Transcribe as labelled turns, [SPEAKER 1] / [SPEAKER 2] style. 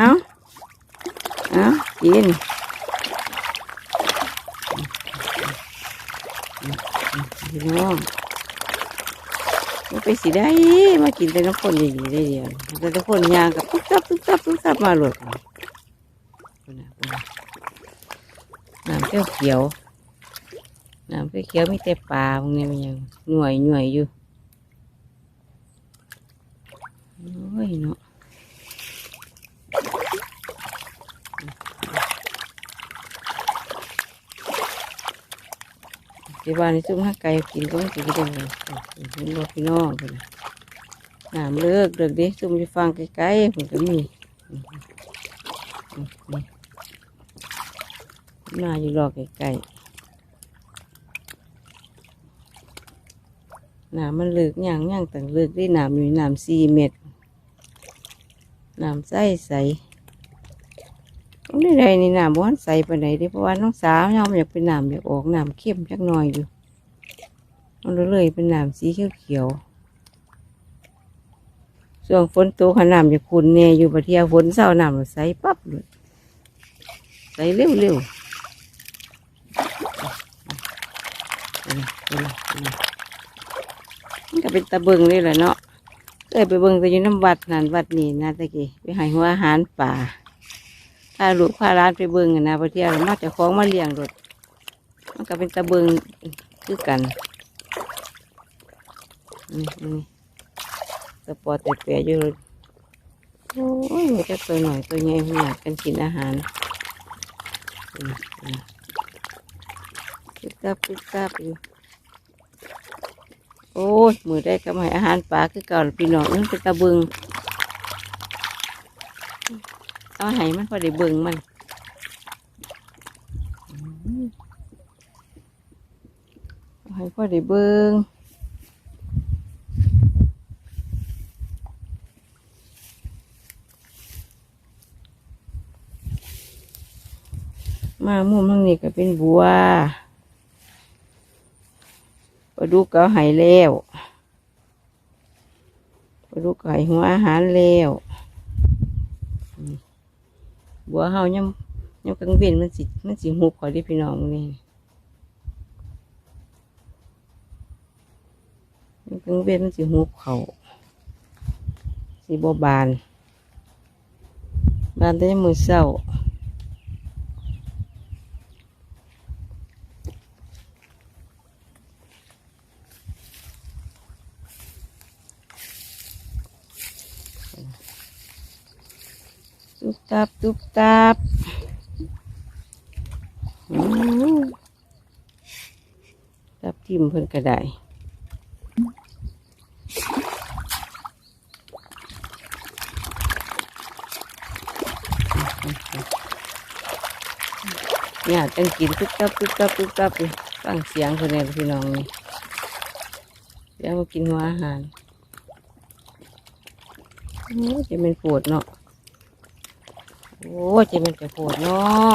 [SPEAKER 1] เอาเอากินพี่น้องมันไปสิได้ มากินแต่น้ำข้นดีๆได้เดียวแต่น้ำข้นยางกับตุ๊บตับตุ๊บตับตุ๊บตับมาหลดพุ่นน่ะพุ่นน่ะน้ำเขียวเขียวน้ำเขียวเขียวมีแต่ปลาพวกนี้มันยังหน่วยหน่วยอยู่โอ้ยเนาะ ที่บ้านนี่ซุ่มห้าไก่กินก็ไม่กินก็ได้เลยเห็นบ่พี่น้องพุ่นน่ะน้ำเลิกเลิกดิซุ่มจะฟังไกลๆผมก็มีมอืมนี่น่าอยู่รอไกลๆน้ำมันเลิกย่างย่างต่างเลิกได้น้ำอยู่น้ำสี่เม็ดน้ำใสใส ไม่ได้นี่น้ำบ้านใสปานไหนด้เพราะว่าน้องสาวยอมอยากเป็นน้ำอยากออกน้ำเข้มจักหน่อยอยู่มันเลยเป็นน้ำสีเขียวเขียวๆส่วนฝนตกขน้ำจะขุนแน่อยู่ประเทียฝนเศร้าน้ำใสปั๊บเลยใสเร็วเร็วๆมันก็เป็นตะเบิงเลยแหละเนาะเคยไปเบิงแต่อยู่น้ำวัดนั่นวัดนี่นะตะกี้ไปหายหัวอาหารป่า ถ้าลูกพาร้านไปเบิงอะนะประเทียเรามาเจากของมาเลี้ยงรถมันก็เป็นตะเบิงคือกันอืมอืมสปอร์ตแต่เปียอยู่โอ้ยมันจะตัวหน่อยตัวใหญ่ขนาดกันกินอาหารอืมอืมตึกตับตึกตับอยู่โอ้ยมือได้ก็มาให้อาหารปลาคือเก่าพี่น้องนั่นเป็นตะเบึง เอาให้มันพอได้เบึงมันอืมเอาให้พอได้เบึงมามุมทางนี้ก็เป็นบัวปลาดุกก็หายแล้วปลาดุกก็หายหัวอาหารแล้ว บัวเฮายังยังกังเวียนมันสิมันสิหุบขอที่พี่น้องนี่ยังกังเวียนมันสิหุบเขาสิบบานบานแต่ยังมือเศร้า ตุบตับตุบตับอืมตับทิมเพิ่นก็ได้เนี่ยจังกินตุ๊บตับตุ๊บตับตุ๊บตับเลยฟังเสียงเพิ่นเนี่ยพี่น้องนี่เสียงมากินหัวอาหารโอ้ยจะเป็นปวดเนาะ โอ้ยเจะมันจะโผดเนาะ